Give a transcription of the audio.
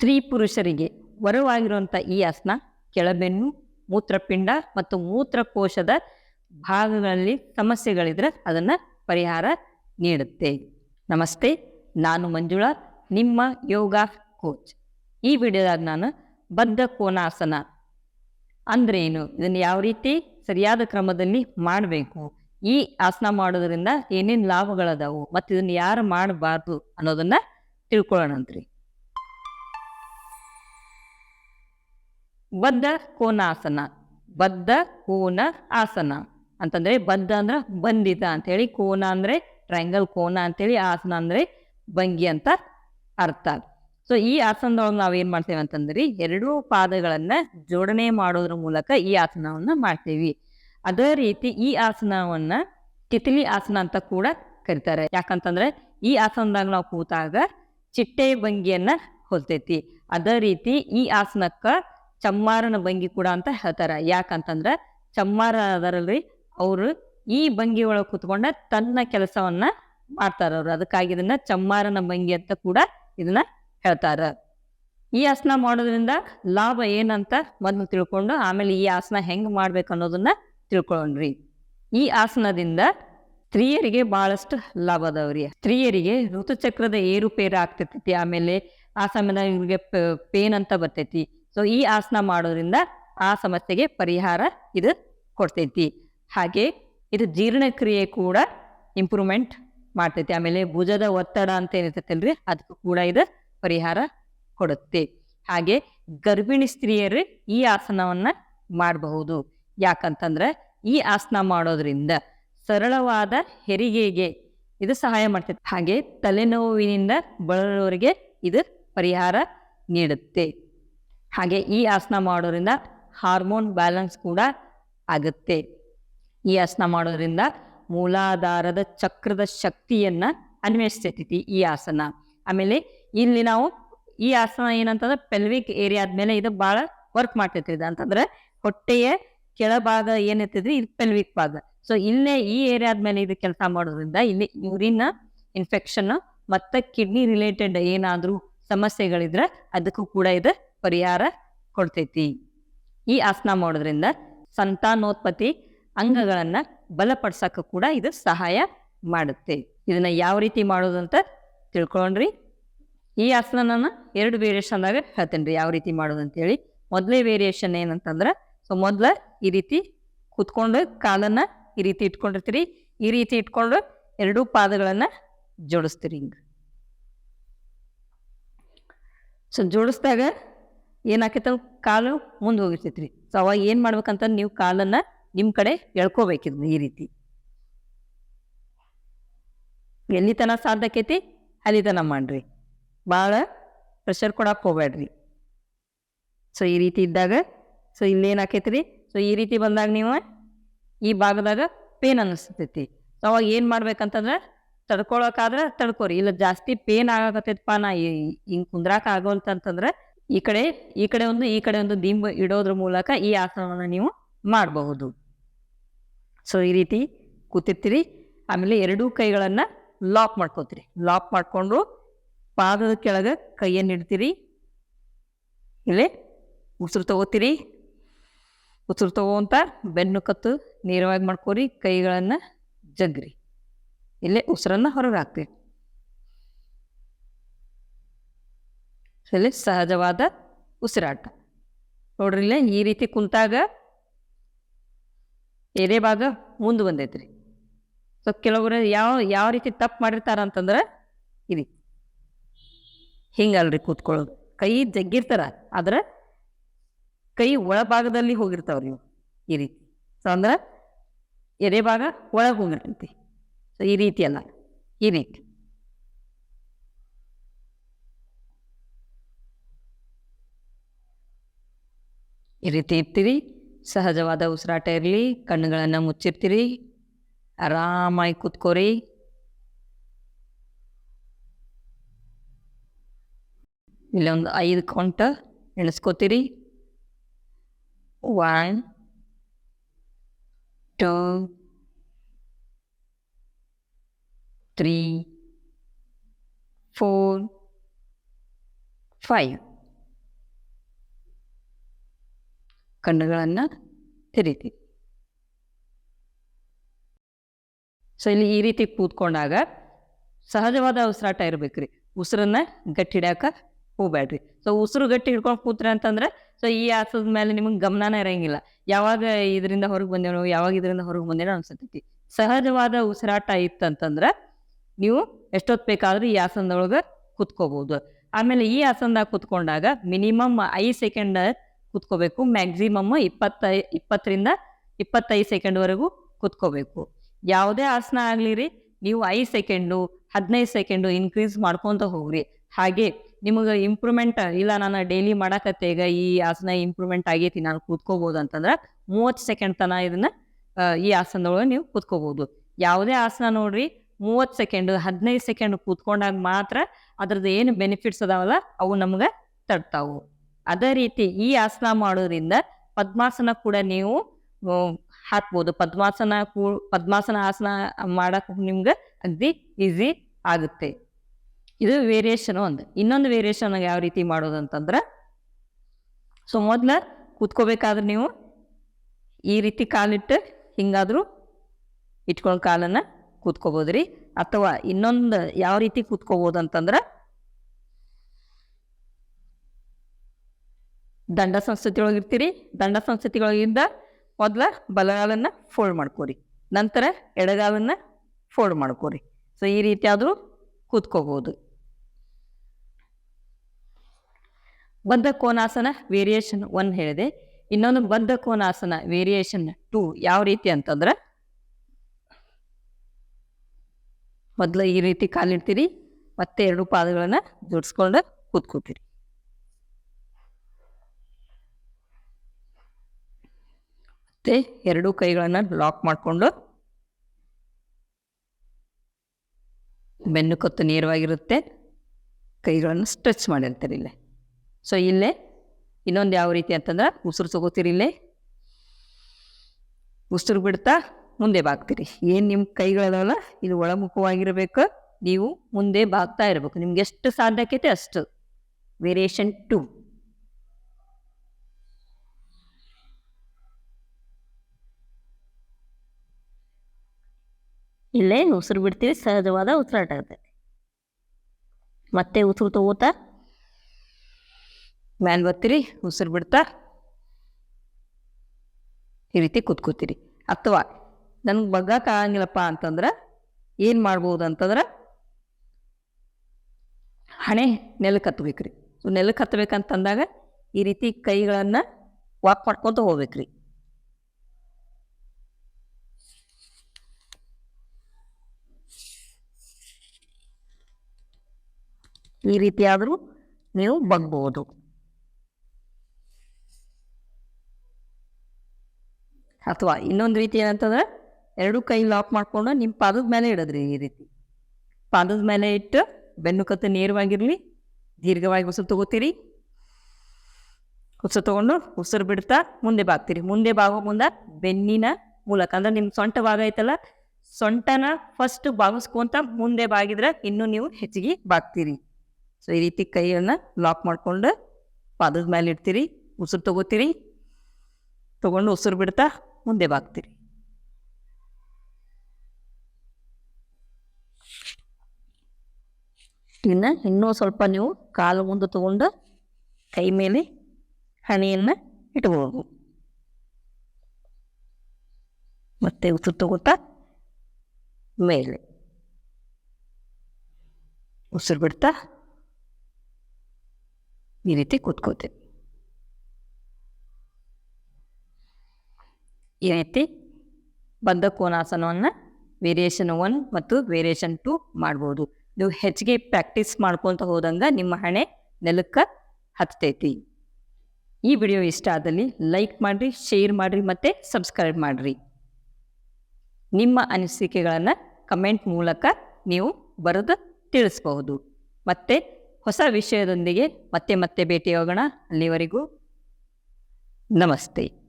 ಸ್ತ್ರೀ ಪುರುಷರಿಗೆ ವರವಾಗಿರುವಂಥ ಈ ಆಸನ ಕೆಳಬೆನ್ನು, ಮೂತ್ರಪಿಂಡ ಮತ್ತು ಮೂತ್ರಕೋಶದ ಭಾಗಗಳಲ್ಲಿ ಸಮಸ್ಯೆಗಳಿದ್ರೆ ಅದನ್ನು ಪರಿಹಾರ ನೀಡುತ್ತೆ. ನಮಸ್ತೆ, ನಾನು ಮಂಜುಳಾ, ನಿಮ್ಮ ಯೋಗ ಕೋಚ್. ಈ ವಿಡಿಯೋದಾಗ ನಾನು ಬದ್ಧ ಕೋನಾಸನ ಅಂದ್ರೆ ಏನು? ಇದನ್ನು ಯಾವ ರೀತಿ ಸರಿಯಾದ ಕ್ರಮದಲ್ಲಿ ಮಾಡಬೇಕು? ಈ ಆಸನ ಮಾಡೋದರಿಂದ ಏನೇನು ಲಾಭಗಳದಾವು? ಮತ್ತು ಇದನ್ನು ಯಾರು ಮಾಡಬಾರ್ದು ಅನ್ನೋದನ್ನು ತಿಳ್ಕೊಳ್ಳೋಣಂತ್ರಿ. ಬದ್ಧ ಕೋನಾಸನ, ಬದ್ಧ ಕೋನ ಆಸನ ಅಂತಂದ್ರೆ ಬದ್ಧ ಅಂದ್ರೆ ಬಂಧಿತ ಅಂತೇಳಿ, ಕೋನ ಅಂದ್ರೆ ಟ್ರಯಾಂಗಲ್ ಕೋನ ಅಂತೇಳಿ ಆಸನ ಅಂದ್ರೆ ಭಂಗಿ ಅಂತ ಅರ್ಥ. ಸೊ ಈ ಆಸನದೊಳಗೆ ನಾವು ಏನು ಮಾಡ್ತೇವೆ ಅಂತಂದ್ರೆ, ಎರಡೂ ಪಾದಗಳನ್ನು ಜೋಡಣೆ ಮಾಡೋದ್ರ ಮೂಲಕ ಈ ಆಸನವನ್ನು ಮಾಡ್ತೇವಿ. ಅದೇ ರೀತಿ ಈ ಆಸನವನ್ನು ತಿತಿಲಿ ಆಸನ ಅಂತ ಕೂಡ ಕರೀತಾರೆ. ಯಾಕಂತಂದ್ರೆ ಈ ಆಸನದಾಗ ನಾವು ಕೂತಾಗ ಚಿಟ್ಟೆ ಭಂಗಿಯನ್ನ ಹೊಲ್ತೈತಿ. ಅದೇ ರೀತಿ ಈ ಆಸನಕ್ಕ ಚಮ್ಮಾರನ ಭಂಗಿ ಕೂಡ ಅಂತ ಹೇಳ್ತಾರೆ. ಯಾಕಂತಂದ್ರೆ ಚಮ್ಮಾರ ಅದರಲ್ಲಿ ಅವರು ಈ ಭಂಗಿ ಒಳಗೆ ಕುತ್ಕೊಂಡ ತನ್ನ ಕೆಲಸವನ್ನ ಮಾಡ್ತಾರ ಅವ್ರು. ಅದಕ್ಕಾಗಿ ಇದನ್ನ ಚಮ್ಮಾರನ ಭಂಗಿ ಅಂತ ಕೂಡ ಇದನ್ನ ಹೇಳ್ತಾರ. ಈ ಆಸನ ಮಾಡೋದ್ರಿಂದ ಲಾಭ ಏನಂತ ಮೊದಲು ತಿಳ್ಕೊಂಡು, ಆಮೇಲೆ ಈ ಆಸನ ಹೆಂಗ್ ಮಾಡ್ಬೇಕು ಅನ್ನೋದನ್ನ ತಿಳ್ಕೊಂಡ್ರಿ ಈ ಆಸನದಿಂದ ಸ್ತ್ರೀಯರಿಗೆ ಬಹಳಷ್ಟು ಲಾಭ ಅದಾವ್ರಿ. ಸ್ತ್ರೀಯರಿಗೆ ಋತುಚಕ್ರದ ಏರುಪೇರು ಆಗ್ತಿರ್ತೈತಿ. ಆಮೇಲೆ ಆ ಸಮಯದಾಗ ಇವ್ರಿಗೆ ಪೇನ್ ಅಂತ ಬರ್ತೈತಿ. ಸೊ ಈ ಆಸನ ಮಾಡೋದ್ರಿಂದ ಆ ಸಮಸ್ಯೆಗೆ ಪರಿಹಾರ ಇದು ಕೊಡ್ತೈತಿ. ಹಾಗೆ ಇದು ಜೀರ್ಣಕ್ರಿಯೆ ಕೂಡ ಇಂಪ್ರೂವ್ಮೆಂಟ್ ಮಾಡ್ತೈತಿ. ಆಮೇಲೆ ಭುಜದ ಒತ್ತಡ ಅಂತ ಏನಿರ್ತೈತಲ್ರಿ ಅದಕ್ಕೂ ಕೂಡ ಇದು ಪರಿಹಾರ ಕೊಡುತ್ತೆ. ಹಾಗೆ ಗರ್ಭಿಣಿ ಸ್ತ್ರೀಯರು ಈ ಆಸನವನ್ನ ಮಾಡಬಹುದು. ಯಾಕಂತಂದ್ರೆ ಈ ಆಸನ ಮಾಡೋದ್ರಿಂದ ಸರಳವಾದ ಹೆರಿಗೆಗೆ ಇದು ಸಹಾಯ ಮಾಡ್ತೈತಿ. ಹಾಗೆ ತಲೆನೋವಿನಿಂದ ಬಳಲುವವರಿಗೆ ಇದು ಪರಿಹಾರ ನೀಡುತ್ತೆ. ಹಾಗೆ ಈ ಆಸನ ಮಾಡೋದ್ರಿಂದ ಹಾರ್ಮೋನ್ ಬ್ಯಾಲೆನ್ಸ್ ಕೂಡ ಆಗುತ್ತೆ. ಈ ಆಸನ ಮಾಡೋದ್ರಿಂದ ಮೂಲಾಧಾರದ ಚಕ್ರದ ಶಕ್ತಿಯನ್ನ ಅನ್ವಯಿಸ್ತೈತಿ ಈ ಆಸನ. ಆಮೇಲೆ ಇಲ್ಲಿ ನಾವು ಈ ಆಸನ ಏನಂತಂದ್ರೆ ಪೆಲ್ವಿಕ್ ಏರಿಯಾದ ಮೇಲೆ ಇದು ಭಾಳ ವರ್ಕ್ ಮಾಡ್ತೈತಿ ಅಂತಂದ್ರೆ ಹೊಟ್ಟೆಯ ಕೆಳಭಾಗ ಏನಿರ್ತೈತಿ ಇದು ಪೆಲ್ವಿಕ್ ಭಾಗ. ಸೊ ಇಲ್ಲೇ ಈ ಏರಿಯಾದ ಮೇಲೆ ಇದು ಕೆಲಸ ಮಾಡೋದ್ರಿಂದ ಇಲ್ಲಿ ಯೂರಿನ್ ಇನ್ಫೆಕ್ಷನ್ ಮತ್ತೆ ಕಿಡ್ನಿ ರಿಲೇಟೆಡ್ ಏನಾದರೂ ಸಮಸ್ಯೆಗಳಿದ್ರೆ ಅದಕ್ಕೂ ಕೂಡ ಇದು ಪರಿಹಾರ ಕೊಡ್ತೈತಿ. ಈ ಆಸನ ಮಾಡೋದ್ರಿಂದ ಸಂತಾನೋತ್ಪತ್ತಿ ಅಂಗಗಳನ್ನ ಬಲಪಡಿಸಕ ಕೂಡ ಇದು ಸಹಾಯ ಮಾಡುತ್ತೆ. ಇದನ್ನ ಯಾವ ರೀತಿ ಮಾಡೋದು ಅಂತ ತಿಳ್ಕೊಂಡ್ರಿ ಈ ಆಸನನ ಎರಡು ವೇರಿಯೇಷನ್ದಾಗ ಹೇಳ್ತೇನೆ ರೀ ಯಾವ ರೀತಿ ಅಂತೇಳಿ. ಮೊದಲೇ ವೇರಿಯೇಷನ್ ಏನಂತಂದ್ರೆ, ಸೊ ಮೊದಲ ಈ ರೀತಿ ಕುತ್ಕೊಂಡು ಕಾಲನ್ನ ಈ ರೀತಿ ಇಟ್ಕೊಂಡಿರ್ತೀರಿ. ಈ ರೀತಿ ಇಟ್ಕೊಂಡು ಎರಡೂ ಪಾದಗಳನ್ನ ಜೋಡಿಸ್ತೀರಿ ಹಿಂಗೆ. ಸೊ ಜೋಡಿಸಿದಾಗ ಏನಾಕೈತೆ ಕಾಲು ಮುಂದೆ ಹೋಗಿರ್ತೈತ್ರಿ ಸೊ, ಅವಾಗ ಏನು ಮಾಡ್ಬೇಕಂತ ನೀವು ಕಾಲನ್ನು ನಿಮ್ಮ ಕಡೆ ಎಳ್ಕೋಬೇಕಿದ್ ಈ ರೀತಿ. ಎಲ್ಲಿ ತನ ಸಾಧ್ಯ ಆಕೈತಿ? ಅಲ್ಲಿ ತನ ಮಾಡ್ರಿ. ಭಾಳ ಪ್ರೆಷರ್ ಕೊಡಕ್ಕೆ ಹೋಗ್ಬೇಡ್ರಿ ಸೊ, ಈ ರೀತಿ ಇದ್ದಾಗ, ಸೊ ಇಲ್ಲೇನಾಕೈತಿ ರೀ ಸೊ, ಈ ರೀತಿ ಬಂದಾಗ ನೀವು ಈ ಭಾಗದಾಗ ಪೇನ್ ಅನ್ನಿಸ್ತೈತಿ. ಸೊ, ಅವಾಗ ಏನು ಮಾಡ್ಬೇಕಂತಂದ್ರೆ ತಡ್ಕೊಳಕಾದ್ರೆ ತಡ್ಕೋರಿ. ಇಲ್ಲ ಜಾಸ್ತಿ ಪೇನ್ ಆಗಕತ್ತೈತಪ್ಪ ನಾ ಹಿಂಗೆ ಕುಂದ್ರಾಕ ಆಗೋಲ್ತಂತಂದ್ರೆ ಈ ಕಡೆ ಈ ಕಡೆ ಒಂದು, ಈ ಕಡೆ ಒಂದು ದಿಂಬ ಇಡೋದ್ರ ಮೂಲಕ ಈ ಆಸನವನ್ನು ನೀವು ಮಾಡಬಹುದು. ಸೊ ಈ ರೀತಿ ಕೂತಿರ್ತೀರಿ. ಆಮೇಲೆ ಎರಡೂ ಕೈಗಳನ್ನು ಲಾಕ್ ಮಾಡ್ಕೋತೀರಿ. ಲಾಕ್ ಮಾಡಿಕೊಂಡು ಪಾದದ ಕೆಳಗೆ ಕೈಯನ್ನು ಇಡ್ತೀರಿ. ಇಲ್ಲಿ ಉಸಿರು ತಗೋತೀರಿ. ಉಸಿರು ತಗೋಂತ ಬೆನ್ನು ಕತ್ತು ನೇರವಾಗಿ ಮಾಡ್ಕೋರಿ, ಕೈಗಳನ್ನು ಜಗ್ರಿ ಇಲ್ಲೇ ಉಸಿರನ್ನು ಹೊರಗೆ ಹಾಕ್ತೀರಿ ಇಲ್ಲಿ ಸಹಜವಾದ ಉಸಿರಾಟ. ನೋಡ್ರಿ ಇಲ್ಲೇ ಈ ರೀತಿ ಕುಂತಾಗ ಎದೆ ಭಾಗ ಮುಂದೆ ಬಂದೈತ್ರಿ. ಸೊ ಕೆಲವೊಬ್ಬರು ಯಾವ ಯಾವ ರೀತಿ ತಪ್ಪು ಮಾಡಿರ್ತಾರ ಅಂತಂದ್ರೆ ಇರಿ. ಹಿಂಗಲ್ರಿ ಕೂತ್ಕೊಳ್ಳೋದು. ಕೈ ಜಗ್ಗಿರ್ತಾರ, ಆದ್ರೆ ಕೈ ಒಳಭಾಗದಲ್ಲಿ ಹೋಗಿರ್ತಾವ್ರಿ ಇವು ಈ ರೀತಿ. ಸೊ ಅಂದ್ರೆ ಎದೆ ಭಾಗ ಒಳಗೆ ಹೋಗಿರ್ತೈತಿ. ಸೊ ಈ ರೀತಿ ಅಲ್ಲ ಈ ರೀತಿ. ಈ ರೀತಿ ಇರ್ತೀರಿ. ಸಹಜವಾದ ಉಸಿರಾಟ ಇರಲಿ, ಕಣ್ಣುಗಳನ್ನು ಮುಚ್ಚಿರ್ತೀರಿ. ಆರಾಮಾಗಿ ಕೂತ್ಕೋರಿ. ಇಲ್ಲೊಂದು ಐದು count ಎಣಿಸ್ಕೋತೀರಿ. One two three four five ಕಣ್ಣುಗಳನ್ನು ತೆರಿತೀವಿ. ಸೊ ಇಲ್ಲಿ ಈ ರೀತಿ ಕೂತ್ಕೊಂಡಾಗ ಸಹಜವಾದ ಉಸಿರಾಟ ಇರ್ಬೇಕ್ರಿ. ಉಸಿರನ್ನ ಗಟ್ಟಿ ಹಿಡ್ಯಾಕ ಹೋಗ್ಬೇಡ್ರಿ ಸೊ ಉಸಿರು ಗಟ್ಟಿ ಹಿಡ್ಕೊಂಡು ಕೂತ್ರೆ ಅಂತಂದ್ರೆ ಸೊ ಈ ಆಸದ ಮೇಲೆ ನಿಮಗೆ ಗಮನನೇ ಇರಂಗಿಲ್ಲ. ಯಾವಾಗ ಇದರಿಂದ ಹೊರಗೆ ಬಂದೇನೋ, ಯಾವಾಗ ಇದರಿಂದ ಹೊರಗೆ ಬಂದೇನೋ ಅನ್ಸತೈತಿ. ಸಹಜವಾದ ಉಸಿರಾಟ ಇತ್ತಂತಂದ್ರೆ, ನೀವು ಎಷ್ಟೊತ್ತು ಬೇಕಾದ್ರೂ ಈ ಆಸನದೊಳಗೆ ಕುತ್ಕೋಬಹುದು ಆಮೇಲೆ ಈ ಆಸನದಾಗ ಕುತ್ಕೊಂಡಾಗ ಮಿನಿಮಮ್ ಐದು ಸೆಕೆಂಡ್ ಕುತ್ಕೋಬೇಕು. ಮ್ಯಾಕ್ಸಿಮಮ್ ಇಪ್ಪತ್ತೈ, ಇಪ್ಪತ್ತರಿಂದ ಇಪ್ಪತ್ತೈದು ಸೆಕೆಂಡ್ವರೆಗೂ ಕುತ್ಕೋಬೇಕು. ಯಾವುದೇ ಆಸನ ಆಗಲಿ ರೀ ನೀವು ಐದು ಸೆಕೆಂಡು ಹದಿನೈದು ಸೆಕೆಂಡು ಇನ್ಕ್ರೀಸ್ ಮಾಡ್ಕೊತ ಹೋಗ್ರಿ. ಹಾಗೆ ನಿಮಗೆ ಇಂಪ್ರೂವ್ಮೆಂಟ್ ಇಲ್ಲ ನಾನು ಡೈಲಿ ಮಾಡಕತ್ತೆ ಈಗ ಈ ಆಸನ ಇಂಪ್ರೂವ್ಮೆಂಟ್ ಆಗೈತಿ, ನಾನು ಕೂತ್ಕೋಬೋದು ಅಂತಂದ್ರೆ ಮೂವತ್ತು ಸೆಕೆಂಡ್ ತನ ಇದನ್ನ ಈ ಆಸನದೊಳಗೆ ನೀವು ಕೂತ್ಕೋಬೋದು. ಯಾವುದೇ ಆಸನ ನೋಡ್ರಿ, ಮೂವತ್ತು ಸೆಕೆಂಡ್ ಹದಿನೈದು ಸೆಕೆಂಡ್ ಕೂತ್ಕೊಂಡಾಗ ಮಾತ್ರ ಅದ್ರದ್ದು ಏನು ಬೆನಿಫಿಟ್ಸ್ ಅದಾವಲ್ಲ, ಅವು ನಮ್ಗೆ ತಡ್ತಾವು ಅದೇ ರೀತಿ ಈ ಆಸನ ಮಾಡೋದ್ರಿಂದ ಪದ್ಮಾಸನ ಕೂಡ ನೀವು ಹಾಕ್ಬೋದು. ಪದ್ಮಾಸನ ಕೂ, ಪದ್ಮಾಸನ ಆಸನ ಮಾಡಕ್ ನಿಮ್ಗೆ ಅಗ್ದಿ ಈಸಿ ಆಗುತ್ತೆ. ಇದು ವೇರಿಯೇಷನ್ ಒಂದು. ಇನ್ನೊಂದು ವೇರಿಯೇಷನ್ ಯಾವ ರೀತಿ ಮಾಡೋದು ಅಂತಂದ್ರೆ ಸೊ, ಮೊದ್ಲ ಕೂತ್ಕೋಬೇಕಾದ್ರೆ ನೀವು ಈ ರೀತಿ ಕಾಲಿಟ್ಟು ಹಿಂಗಾದ್ರೂ ಇಟ್ಕೊಂಡು ಕಾಲನ್ನ ಕೂತ್ಕೋಬೋದ್ರಿ. ಅಥವಾ ಇನ್ನೊಂದು ಯಾವ ರೀತಿ ಕೂತ್ಕೋಬೋದು ಅಂತಂದ್ರೆ ದಂಡ ಸಂಸ್ಕೃತಿ ಒಳಗಿರ್ತೀರಿ ದಂಡ ಸಂಸ್ಕೃತಿ ಒಳಗಿಂದ ಮೊದಲ ಬಲಗಾಲನ್ನ ಫೋಲ್ಡ್ ಮಾಡ್ಕೋರಿ. ನಂತರ ಎಡಗಾಲನ್ನು ಫೋಲ್ಡ್ ಮಾಡ್ಕೋರಿ. ಸೊ ಈ ರೀತಿ ಆದರೂ ಕೂತ್ಕೋಬಹುದು ಬದ್ಧ ಕೋನಾಸನ ವೇರಿಯೇಷನ್ ಒನ್ ಹೇಳಿದೆ. ಇನ್ನೊಂದು ಬದ್ಧ ಕೋನಾಸನ ವೇರಿಯೇಷನ್ ಟೂ ಯಾವ ರೀತಿ ಅಂತಂದ್ರೆ, ಮೊದಲು ಈ ರೀತಿ ಕಾಲಿಡ್ತೀರಿ. ಮತ್ತೆ ಎರಡು ಪಾದಗಳನ್ನು ಜೋಡಿಸ್ಕೊಂಡು ಕೂತ್ಕೋತೀರಿ. ಮತ್ತೆ ಎರಡೂ ಕೈಗಳನ್ನು ಲಾಕ್ ಮಾಡಿಕೊಂಡು ಬೆನ್ನು ಕೊತ್ತು ನೇರವಾಗಿರುತ್ತೆ. ಕೈಗಳನ್ನು ಸ್ಟ್ರೆಚ್ ಮಾಡಿರ್ತಾರೆ ಇಲ್ಲೇ. ಸೊ ಇಲ್ಲೇ ಇನ್ನೊಂದು ಯಾವ ರೀತಿ ಅಂತಂದ್ರೆ ಉಸಿರು ತಗೋತೀರಿ ಇಲ್ಲೇ. ಉಸಿರು ಬಿಡ್ತಾ ಮುಂದೆ ಬಾಗ್ತೀರಿ. ಏನು ನಿಮ್ಮ ಕೈಗಳಲ್ಲ ಇದು ಒಳಮುಖವಾಗಿರಬೇಕು. ನೀವು ಮುಂದೆ ಬಾಗ್ತಾ ಇರಬೇಕು. ನಿಮ್ಗೆ ಎಷ್ಟು ಸಾಧ್ಯ ಆಕೈತೆ ಅಷ್ಟು. ವೇರಿಯೇಷನ್ ಟು ಇಲ್ಲೇ ಉಸಿರು ಬಿಡ್ತೀವಿ, ಸಹಜವಾದ ಉಸಿರಾಟ ಆಗುತ್ತೆ ಮತ್ತೆ ಉಸಿರು ತಗೋತಾ? ಮ್ಯಾಲ್ ಬರ್ತೀರಿ ಉಸಿರು ಬಿಡ್ತಾ? ಈ ರೀತಿ ಕೂತ್ಕೋತೀರಿ. ಅಥವಾ ನನ್ಗೆ ಬಗ್ಗಕ್ಕೆ ಆಗಂಗಿಲ್ಲಪ್ಪ ಅಂತಂದ್ರೆ ಏನು ಮಾಡ್ಬೋದು ಅಂತಂದ್ರೆ ಹಣೆ ನೆಲಕ್ಕೆ ಹತ್ಬೇಕು ರೀ ನೆಲಕ್ಕೆ ಹತ್ಬೇಕಂತಂದಾಗ ಈ ರೀತಿ ಕೈಗಳನ್ನು ವಾಕ್ ಮಾಡ್ಕೊತ ಹೋಗ್ಬೇಕ್ರಿ. ಈ ರೀತಿಯಾದರೂ ನೀವು ಬಗ್ಬೋದು ಅಥವಾ ಇನ್ನೊಂದು ರೀತಿ ಏನಂತಂದ್ರೆ, ಎರಡು ಕೈ ಲಾಕ್ ಮಾಡಿಕೊಂಡು ನಿಮ್ಮ ಪಾದದ ಮೇಲೆ ಇಡೋದ್ರಿ ಈ ರೀತಿ. ಪಾದದ ಮೇಲೆ ಇಟ್ಟು ಬೆನ್ನು ಕತ್ತು ನೇರವಾಗಿರಲಿ, ದೀರ್ಘವಾಗಿ ಉಸಿರು ತಗೋತೀರಿ. ಉಸಿರು ತಗೊಂಡು ಉಸಿರು ಬಿಡ್ತಾ ಮುಂದೆ ಬಾಗ್ತೀರಿ. ಮುಂದೆ ಬಾಗೋ ಮುಂದೆ ಬೆನ್ನಿನ ಮೂಲಕ, ಅಂದ್ರೆ ನಿಮ್ಮ ಸೊಂಟ ಭಾಗ ಐತಲ್ಲ, ಸೊಂಟನ ಫಸ್ಟ್ ಬಾಗಿಸ್ಕೊಂತ ಮುಂದೆ ಬಾಗಿದ್ರೆ ಇನ್ನೂ ನೀವು ಹೆಚ್ಚಿಗೆ ಬಾಗ್ತೀರಿ. ಸೊ ಈ ರೀತಿ ಕೈಯನ್ನು ಲಾಕ್ ಮಾಡಿಕೊಂಡು ಪಾದದ ಮೇಲೆ ಇಡ್ತೀರಿ, ಉಸಿರು ತಗೋತೀರಿ, ತಗೊಂಡು ಉಸಿರು ಬಿಡ್ತಾ ಮುಂದೆ ಬಾಗ್ತೀರಿ. ಇನ್ನು ಇನ್ನೂ ಸ್ವಲ್ಪ ನೀವು ಕಾಲು ಮುಂದೆ ತಗೊಂಡು ಕೈ ಮೇಲೆ ಹಣೆಯನ್ನು ಇಟ್ಬೋದು ಮತ್ತೆ ಉಸಿರು ತಗೋತಾ ಮೇಲೆ. ಉಸಿರು ಬಿಡ್ತಾ ಈ ರೀತಿ ಕೂತ್ಕೋತೀವಿ ಈ ರೀತಿ ಬದ್ಧ ಕೋನಾಸನವನ್ನು ವೇರಿಯೇಷನ್ ಒನ್ ಮತ್ತು ವೇರಿಯೇಷನ್ ಟು ಮಾಡ್ಬೋದು. ನೀವು ಹೆಚ್ಚಿಗೆ ಪ್ರಾಕ್ಟೀಸ್ ಮಾಡ್ಕೊತ ಹೋದಂಗೆ ನಿಮ್ಮ ಹಣೆ ನೆಲಕ್ಕೆ ಹತ್ತೈತಿ ಈ ವಿಡಿಯೋ ಇಷ್ಟ ಆದಲ್ಲಿ ಲೈಕ್ ಮಾಡಿರಿ ಶೇರ್ ಮಾಡಿರಿ ಮತ್ತು ಸಬ್ಸ್ಕ್ರೈಬ್ ಮಾಡಿರಿ. ನಿಮ್ಮ ಅನಿಸಿಕೆಗಳನ್ನು ಕಮೆಂಟ್ ಮೂಲಕ ನೀವು ಬರೆದು ತಿಳಿಸ್ಬಹುದು. ಮತ್ತೆ ಹೊಸ ವಿಷಯದೊಂದಿಗೆ ಮತ್ತೆ ಮತ್ತೆ ಭೇಟಿಯಾಗೋಣ. ಅಲ್ಲಿವರೆಗೂ ನಮಸ್ತೆ.